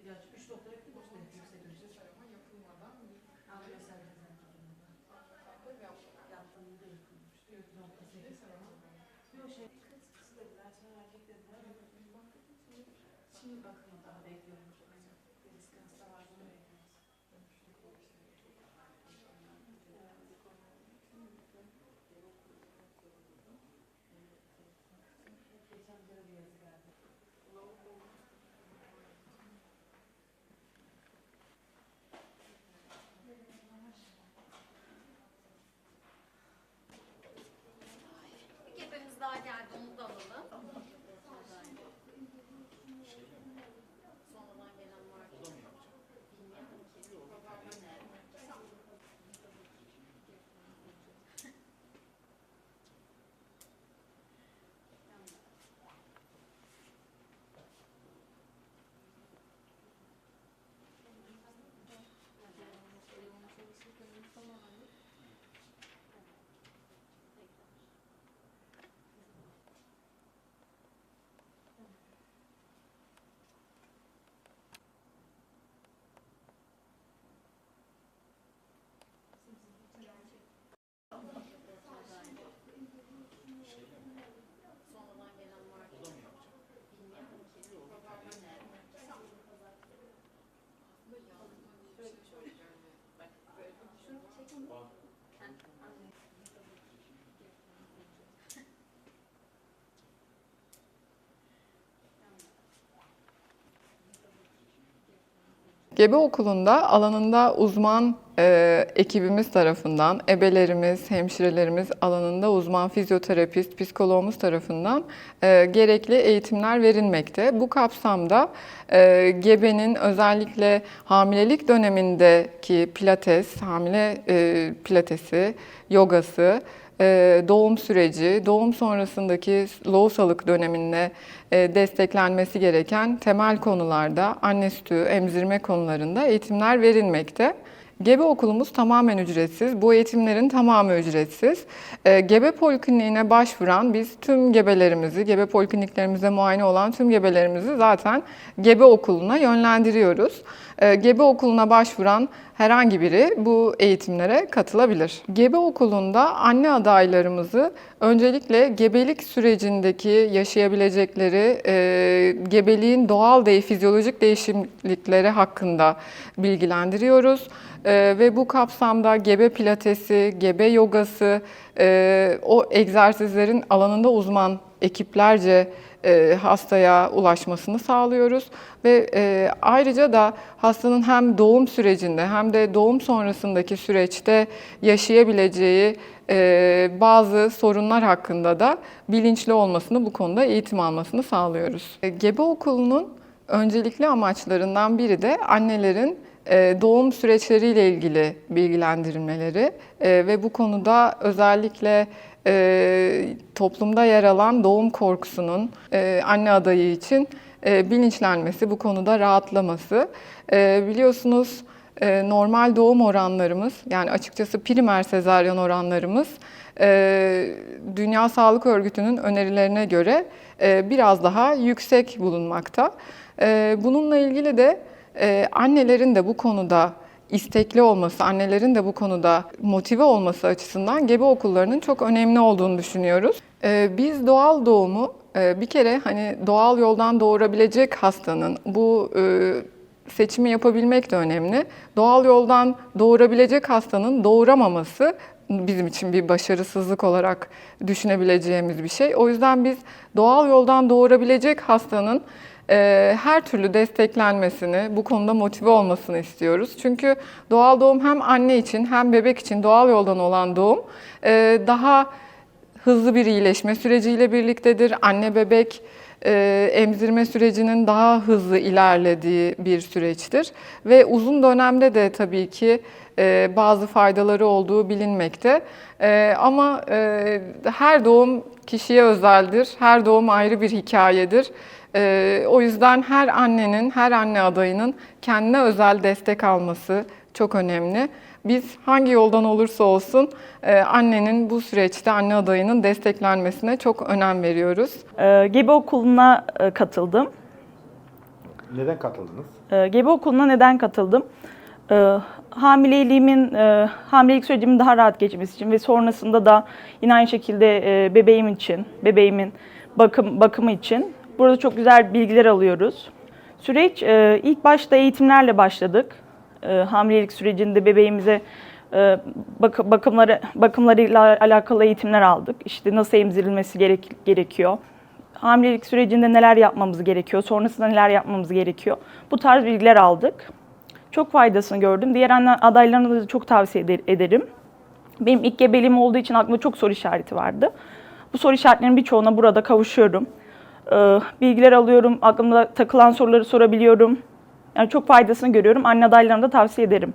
ihtiyacı 3.9 yüksek ücret. Şey. Tarama yapılmadan Ama mesela bizden tutulmadı. Yaptığında yapılmış. 4.8 Yok şey, kız kız dediler, sonra erkek dediler. Şimdi bakın daha bekliyormuş. Gebe okulunda alanında uzman e, ekibimiz tarafından, ebelerimiz, hemşirelerimiz alanında uzman fizyoterapist, psikologumuz tarafından e, gerekli eğitimler verilmekte. Bu kapsamda e, gebenin özellikle hamilelik dönemindeki pilates, hamile e, pilatesi, yogası, doğum süreci, doğum sonrasındaki lohusalık döneminde e, desteklenmesi gereken temel konularda anne sütü, emzirme konularında eğitimler verilmekte. Gebe okulumuz tamamen ücretsiz. Bu eğitimlerin tamamı ücretsiz. E, Gebe Polikliniğine başvuran biz tüm gebelerimizi, gebe polikliniklerimizde muayene olan tüm gebelerimizi zaten Gebe okuluna yönlendiriyoruz. E, Gebe okuluna başvuran herhangi biri bu eğitimlere katılabilir. Gebe okulunda anne adaylarımızı öncelikle gebelik sürecindeki yaşayabilecekleri e, gebeliğin doğal değil fizyolojik değişiklikleri hakkında bilgilendiriyoruz. E, ve bu kapsamda gebe pilatesi, gebe yogası, e, o egzersizlerin alanında uzman ekiplerce e, hastaya ulaşmasını sağlıyoruz ve e, ayrıca da hastanın hem doğum sürecinde hem de doğum sonrasındaki süreçte yaşayabileceği e, bazı sorunlar hakkında da bilinçli olmasını bu konuda eğitim almasını sağlıyoruz. Gebe okulunun öncelikli amaçlarından biri de annelerin doğum süreçleriyle ilgili bilgilendirilmeleri ve bu konuda özellikle e, toplumda yer alan doğum korkusunun e, anne adayı için e, bilinçlenmesi, bu konuda rahatlaması. E, biliyorsunuz e, normal doğum oranlarımız, yani açıkçası primer sezaryen oranlarımız e, Dünya Sağlık Örgütü'nün önerilerine göre e, biraz daha yüksek bulunmakta. E, bununla ilgili de e, annelerin de bu konuda istekli olması, annelerin de bu konuda motive olması açısından gebe okullarının çok önemli olduğunu düşünüyoruz. Ee, Biz doğal doğumu e, bir kere hani doğal yoldan doğurabilecek hastanın bu e, seçimi yapabilmek de önemli. Doğal yoldan doğurabilecek hastanın doğuramaması bizim için bir başarısızlık olarak düşünebileceğimiz bir şey. O yüzden biz doğal yoldan doğurabilecek hastanın e, her türlü desteklenmesini, bu konuda motive olmasını istiyoruz. Çünkü doğal doğum hem anne için hem bebek için doğal yoldan olan doğum e, daha hızlı bir iyileşme süreciyle birliktedir. Anne bebek e, emzirme sürecinin daha hızlı ilerlediği bir süreçtir. Ve uzun dönemde de tabii ki e, bazı faydaları olduğu bilinmekte. E, ama e, her doğum kişiye özeldir. Her doğum ayrı bir hikayedir. E, o yüzden her annenin, her anne adayının kendine özel destek alması çok önemli. Biz hangi yoldan olursa olsun e, annenin bu süreçte anne adayının desteklenmesine çok önem veriyoruz. Ee, Gebe Okulu'na e, katıldım. Neden katıldınız? Ee, Gebe Okulu'na neden katıldım? Ee, hamileliğimin, e, hamilelik sürecimin daha rahat geçmesi için ve sonrasında da yine aynı şekilde e, bebeğim için, bebeğimin bakım bakımı için burada çok güzel bilgiler alıyoruz. Süreç e, ilk başta eğitimlerle başladık. E, hamilelik sürecinde bebeğimize e, bak- bakımları bakımlarıyla alakalı eğitimler aldık. İşte nasıl emzirilmesi gerek, gerekiyor. Hamilelik sürecinde neler yapmamız gerekiyor, sonrasında neler yapmamız gerekiyor. Bu tarz bilgiler aldık. Çok faydasını gördüm. Diğer adaylarına da çok tavsiye eder- ederim. Benim ilk gebeliğim olduğu için aklımda çok soru işareti vardı. Bu soru işaretlerinin birçoğuna burada kavuşuyorum. Ee, bilgiler alıyorum, aklımda takılan soruları sorabiliyorum. Yani çok faydasını görüyorum. Anne adaylarına da tavsiye ederim.